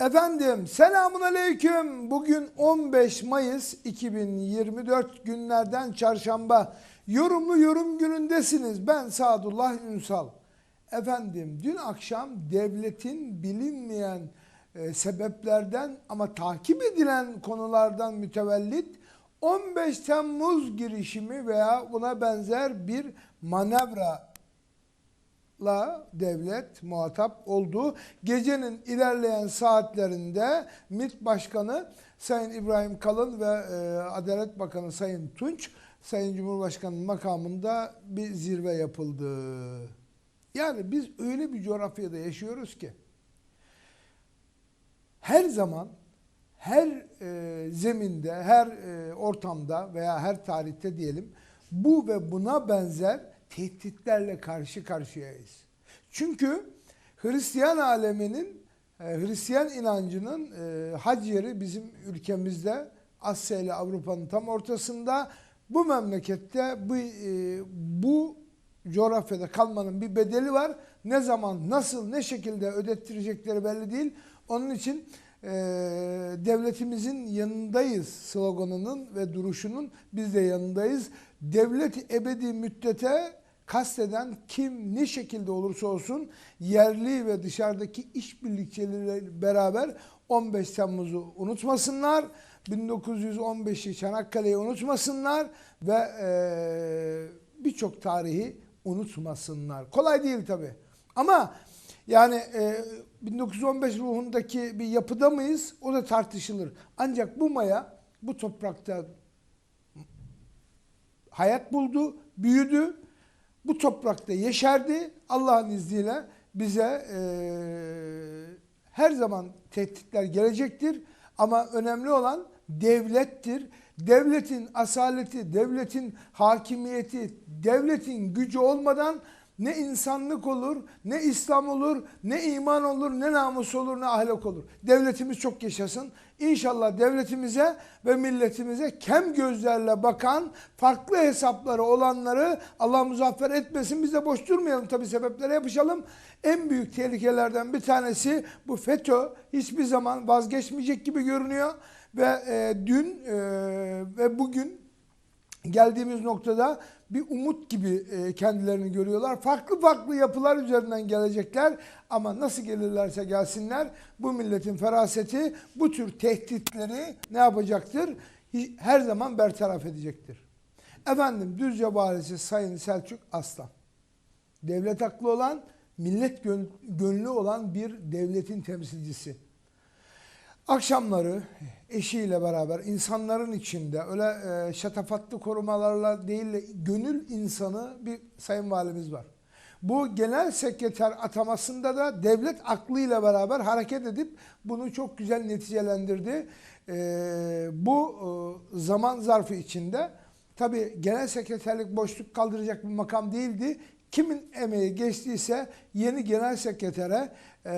Efendim selamun aleyküm. Bugün 15 Mayıs 2024 günlerden çarşamba. Yorumlu yorum günündesiniz. Ben Sadullah Ünsal. Efendim dün akşam devletin bilinmeyen e, sebeplerden ama takip edilen konulardan mütevellit 15 Temmuz girişimi veya buna benzer bir manevra la devlet muhatap oldu. Gecenin ilerleyen saatlerinde MİT Başkanı Sayın İbrahim Kalın ve e, Adalet Bakanı Sayın Tunç, Sayın Cumhurbaşkanı makamında bir zirve yapıldı. Yani biz öyle bir coğrafyada yaşıyoruz ki her zaman her e, zeminde, her e, ortamda veya her tarihte diyelim bu ve buna benzer tehditlerle karşı karşıyayız. Çünkü Hristiyan aleminin, e, Hristiyan inancının e, hac yeri bizim ülkemizde Asya ile Avrupa'nın tam ortasında bu memlekette bu, e, bu coğrafyada kalmanın bir bedeli var. Ne zaman, nasıl, ne şekilde ödettirecekleri belli değil. Onun için e, devletimizin yanındayız sloganının ve duruşunun biz de yanındayız. Devlet ebedi müddete kasteden kim ne şekilde olursa olsun yerli ve dışarıdaki işbirlikçileriyle beraber 15 Temmuz'u unutmasınlar. 1915'i Çanakkale'yi unutmasınlar ve e, birçok tarihi unutmasınlar. Kolay değil tabi. Ama yani e, 1915 ruhundaki bir yapıda mıyız? O da tartışılır. Ancak bu maya bu toprakta hayat buldu, büyüdü. Bu toprakta yeşerdi. Allah'ın izniyle bize e, her zaman tehditler gelecektir. Ama önemli olan devlettir. Devletin asaleti, devletin hakimiyeti, devletin gücü olmadan ne insanlık olur, ne İslam olur, ne iman olur, ne namus olur, ne ahlak olur. Devletimiz çok yaşasın. İnşallah devletimize ve milletimize kem gözlerle bakan, farklı hesapları olanları Allah muzaffer etmesin. Biz de boş durmayalım tabii sebeplere yapışalım. En büyük tehlikelerden bir tanesi bu FETÖ hiçbir zaman vazgeçmeyecek gibi görünüyor. Ve e, dün e, ve bugün geldiğimiz noktada bir umut gibi e, kendilerini görüyorlar. Farklı farklı yapılar üzerinden gelecekler ama nasıl gelirlerse gelsinler bu milletin feraseti bu tür tehditleri ne yapacaktır? Her zaman bertaraf edecektir. Efendim Düzce Valisi Sayın Selçuk Aslan. Devlet aklı olan, millet gönlü olan bir devletin temsilcisi. Akşamları eşiyle beraber insanların içinde öyle e, şatafatlı korumalarla değil de gönül insanı bir sayın valimiz var. Bu genel sekreter atamasında da devlet aklıyla beraber hareket edip bunu çok güzel neticelendirdi. E, bu e, zaman zarfı içinde tabi genel sekreterlik boşluk kaldıracak bir makam değildi. Kimin emeği geçtiyse yeni genel sekretere e,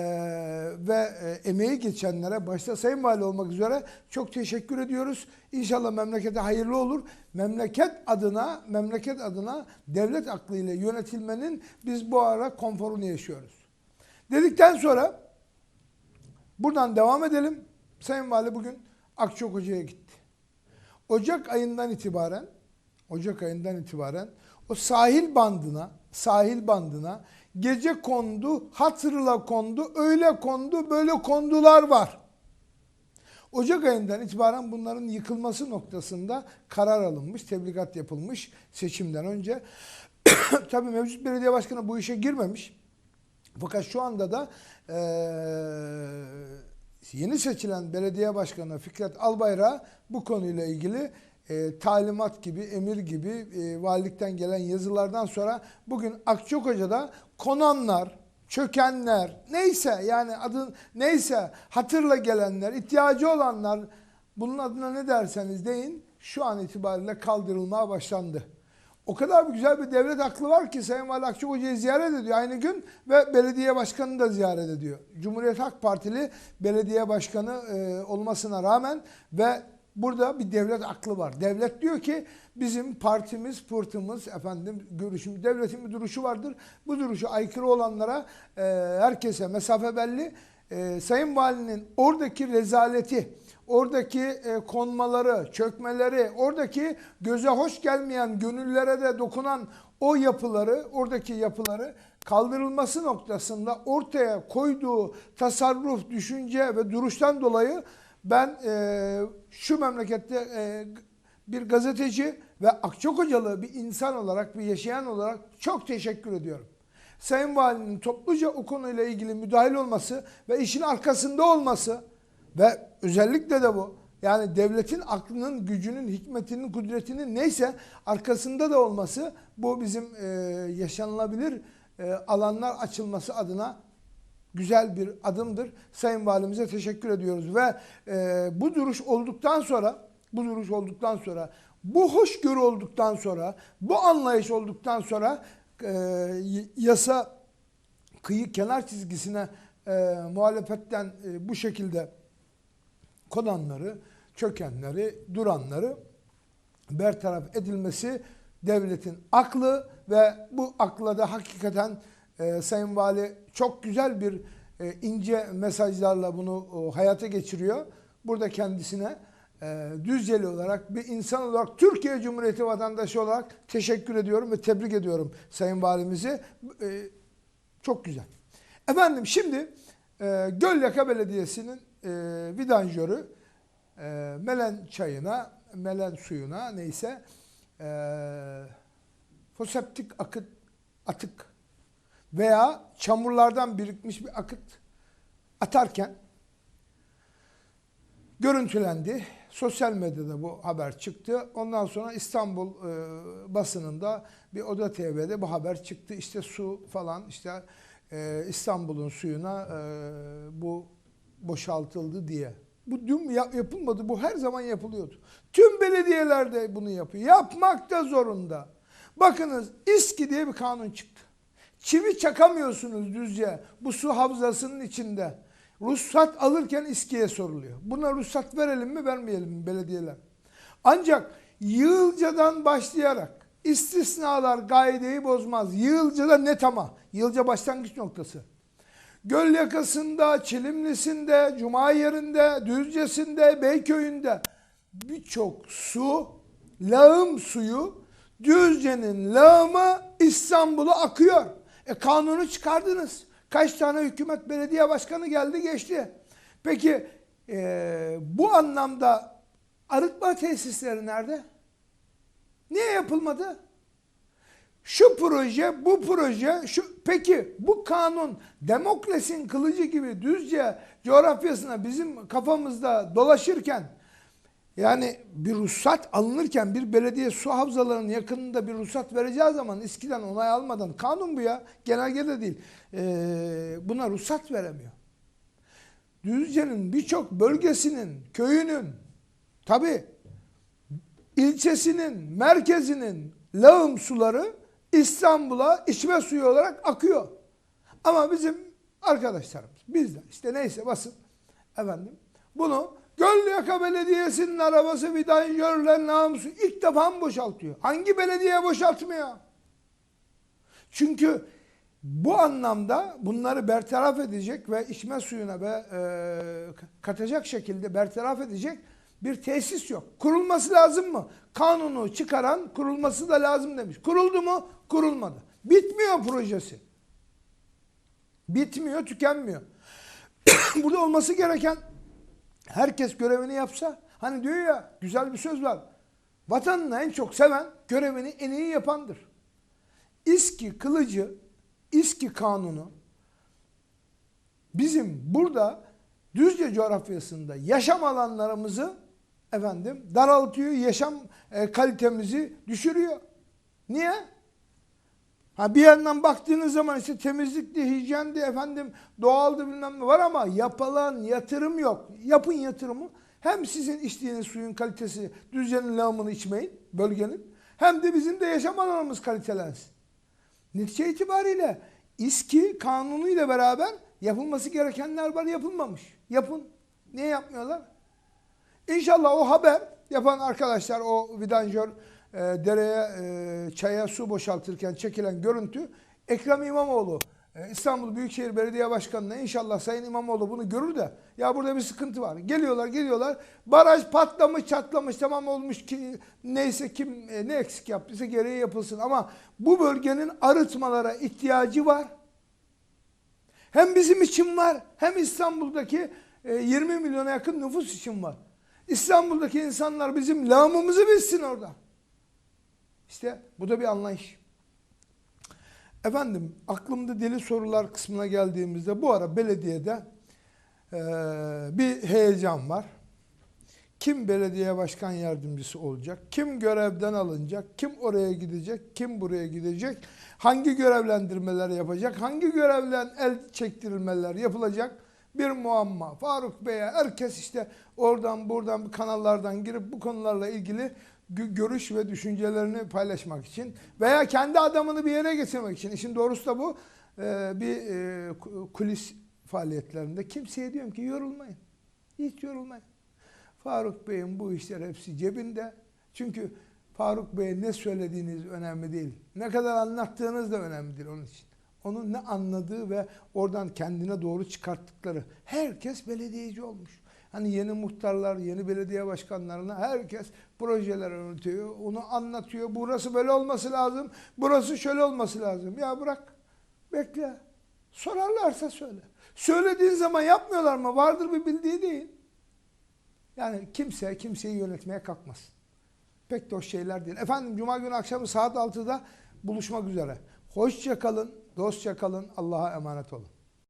ve e, emeği geçenlere başta Sayın Vali olmak üzere çok teşekkür ediyoruz. İnşallah memlekete hayırlı olur. Memleket adına, memleket adına devlet aklıyla yönetilmenin biz bu ara konforunu yaşıyoruz. Dedikten sonra buradan devam edelim. Sayın Vali bugün Akçok Hoca'ya gitti. Ocak ayından itibaren Ocak ayından itibaren o sahil bandına sahil bandına gece kondu, hatırla kondu, öyle kondu, böyle kondular var. Ocak ayından itibaren bunların yıkılması noktasında karar alınmış, tebligat yapılmış seçimden önce. Tabii mevcut belediye başkanı bu işe girmemiş. Fakat şu anda da e, yeni seçilen belediye başkanı Fikret Albayrak bu konuyla ilgili e, talimat gibi, emir gibi e, valilikten gelen yazılardan sonra bugün Akçakoca'da konanlar, çökenler, neyse yani adın neyse hatırla gelenler, ihtiyacı olanlar bunun adına ne derseniz deyin şu an itibariyle kaldırılmaya başlandı. O kadar bir güzel bir devlet aklı var ki Sayın Vali Akçakoca'yı ziyaret ediyor aynı gün ve belediye başkanını da ziyaret ediyor. Cumhuriyet Halk Partili belediye başkanı e, olmasına rağmen ve Burada bir devlet aklı var. Devlet diyor ki bizim partimiz, pırtımız, efendim görüşüm, devletin bir duruşu vardır. Bu duruşu aykırı olanlara e, herkese mesafe belli. e, Sayın Valinin oradaki rezaleti, oradaki e, konmaları, çökmeleri, oradaki göze hoş gelmeyen, gönüllere de dokunan o yapıları, oradaki yapıları kaldırılması noktasında ortaya koyduğu tasarruf, düşünce ve duruştan dolayı ben e, şu memlekette e, bir gazeteci ve Akçakocalı bir insan olarak, bir yaşayan olarak çok teşekkür ediyorum. Sayın Valinin topluca o konuyla ilgili müdahil olması ve işin arkasında olması ve özellikle de bu yani devletin aklının, gücünün, hikmetinin, kudretinin neyse arkasında da olması bu bizim e, yaşanılabilir e, alanlar açılması adına güzel bir adımdır. Sayın Valimize teşekkür ediyoruz ve e, bu duruş olduktan sonra bu duruş olduktan sonra bu hoşgörü olduktan sonra bu anlayış olduktan sonra e, yasa kıyı kenar çizgisine e, muhalefetten e, bu şekilde konanları, çökenleri, duranları bertaraf edilmesi devletin aklı ve bu akla da hakikaten e, Sayın Vali çok güzel bir e, ince mesajlarla bunu o, hayata geçiriyor. Burada kendisine e, Düzceli olarak bir insan olarak Türkiye Cumhuriyeti vatandaşı olarak teşekkür ediyorum ve tebrik ediyorum Sayın Valimizi. E, çok güzel. Efendim şimdi e, Gölyaka Belediyesi'nin e, vidanjörü e, Melen çayına, Melen suyuna neyse e, foseptik akıt, atık veya çamurlardan birikmiş bir akıt atarken görüntülendi. Sosyal medyada bu haber çıktı. Ondan sonra İstanbul e, basınında bir Oda TV'de bu haber çıktı. İşte su falan işte e, İstanbul'un suyuna e, bu boşaltıldı diye. Bu dün yapılmadı. Bu her zaman yapılıyordu. Tüm belediyeler de bunu yapıyor. Yapmak da zorunda. Bakınız İSKİ diye bir kanun çıktı. Çivi çakamıyorsunuz düzce bu su havzasının içinde. Ruhsat alırken İSKİ'ye soruluyor. Buna ruhsat verelim mi vermeyelim mi belediyeler? Ancak Yığılca'dan başlayarak istisnalar gaideyi bozmaz. Yığılca'da net ama. Yığılca başlangıç noktası. Göl yakasında, Çilimlisinde, Cuma yerinde, Düzcesinde, Beyköy'ünde birçok su, lağım suyu Düzce'nin lağımı İstanbul'a akıyor. E kanunu çıkardınız. Kaç tane hükümet belediye başkanı geldi geçti. Peki e, bu anlamda arıtma tesisleri nerede? Niye yapılmadı? Şu proje, bu proje, şu peki bu kanun demokrasinin kılıcı gibi düzce coğrafyasına bizim kafamızda dolaşırken yani bir ruhsat alınırken bir belediye su havzalarının yakınında bir ruhsat vereceği zaman İSKİ'den onay almadan kanun bu ya genelgede değil ee, buna ruhsat veremiyor. Düzce'nin birçok bölgesinin, köyünün tabi ilçesinin, merkezinin lağım suları İstanbul'a içme suyu olarak akıyor. Ama bizim arkadaşlarımız, bizler işte neyse basın efendim bunu Gölyaka Belediyesi'nin arabası vidanjörler namusu ilk defa mı boşaltıyor? Hangi belediye boşaltmıyor? Çünkü bu anlamda bunları bertaraf edecek ve içme suyuna ve e, katacak şekilde bertaraf edecek bir tesis yok. Kurulması lazım mı? Kanunu çıkaran kurulması da lazım demiş. Kuruldu mu? Kurulmadı. Bitmiyor projesi. Bitmiyor, tükenmiyor. Burada olması gereken herkes görevini yapsa, hani diyor ya güzel bir söz var. Vatanını en çok seven görevini en iyi yapandır. İSKİ kılıcı, İSKİ kanunu bizim burada Düzce coğrafyasında yaşam alanlarımızı efendim daraltıyor, yaşam e, kalitemizi düşürüyor. Niye? Ha bir yandan baktığınız zaman işte temizlikti, hijyendi, efendim doğaldı bilmem ne var ama yapılan yatırım yok. Yapın yatırımı. Hem sizin içtiğiniz suyun kalitesi düzenin lağımını içmeyin bölgenin. Hem de bizim de yaşam alanımız kalitelensin. Netice itibariyle İSKİ kanunu ile beraber yapılması gerekenler var yapılmamış. Yapın. Niye yapmıyorlar? İnşallah o haber yapan arkadaşlar o vidanjör e, dereye, e, çaya su boşaltırken çekilen görüntü Ekrem İmamoğlu E, İstanbul Büyükşehir Belediye Başkanı'na inşallah Sayın İmamoğlu bunu görür de ya burada bir sıkıntı var. Geliyorlar geliyorlar baraj patlamış çatlamış tamam olmuş ki neyse kim ne eksik yaptıysa gereği yapılsın ama bu bölgenin arıtmalara ihtiyacı var. Hem bizim için var hem İstanbul'daki e, 20 milyona yakın nüfus için var. İstanbul'daki insanlar bizim lağımımızı bilsin orada. İşte bu da bir anlayış. Efendim aklımda deli sorular kısmına geldiğimizde bu ara belediyede eee, bir heyecan var. Kim belediye başkan yardımcısı olacak? Kim görevden alınacak? Kim oraya gidecek? Kim buraya gidecek? Hangi görevlendirmeler yapacak? Hangi görevlen el çektirilmeler yapılacak? Bir muamma. Faruk Bey'e herkes işte oradan buradan kanallardan girip bu konularla ilgili görüş ve düşüncelerini paylaşmak için veya kendi adamını bir yere getirmek için. İşin doğrusu da bu. Ee, bir e, ku- kulis faaliyetlerinde kimseye diyorum ki yorulmayın. Hiç yorulmayın. Faruk Bey'in bu işler hepsi cebinde. Çünkü Faruk Bey'e ne söylediğiniz önemli değil. Ne kadar anlattığınız da önemli değil onun için. Onun ne anladığı ve oradan kendine doğru çıkarttıkları. Herkes belediyeci olmuş. Hani yeni muhtarlar, yeni belediye başkanlarına herkes projeler öğretiyor. Onu anlatıyor. Burası böyle olması lazım. Burası şöyle olması lazım. Ya bırak. Bekle. Sorarlarsa söyle. Söylediğin zaman yapmıyorlar mı? Vardır bir bildiği değil. Yani kimse kimseyi yönetmeye kalkmasın. Pek de hoş şeyler değil. Efendim Cuma günü akşamı saat 6'da buluşmak üzere. Hoşça kalın, dostça kalın, Allah'a emanet olun.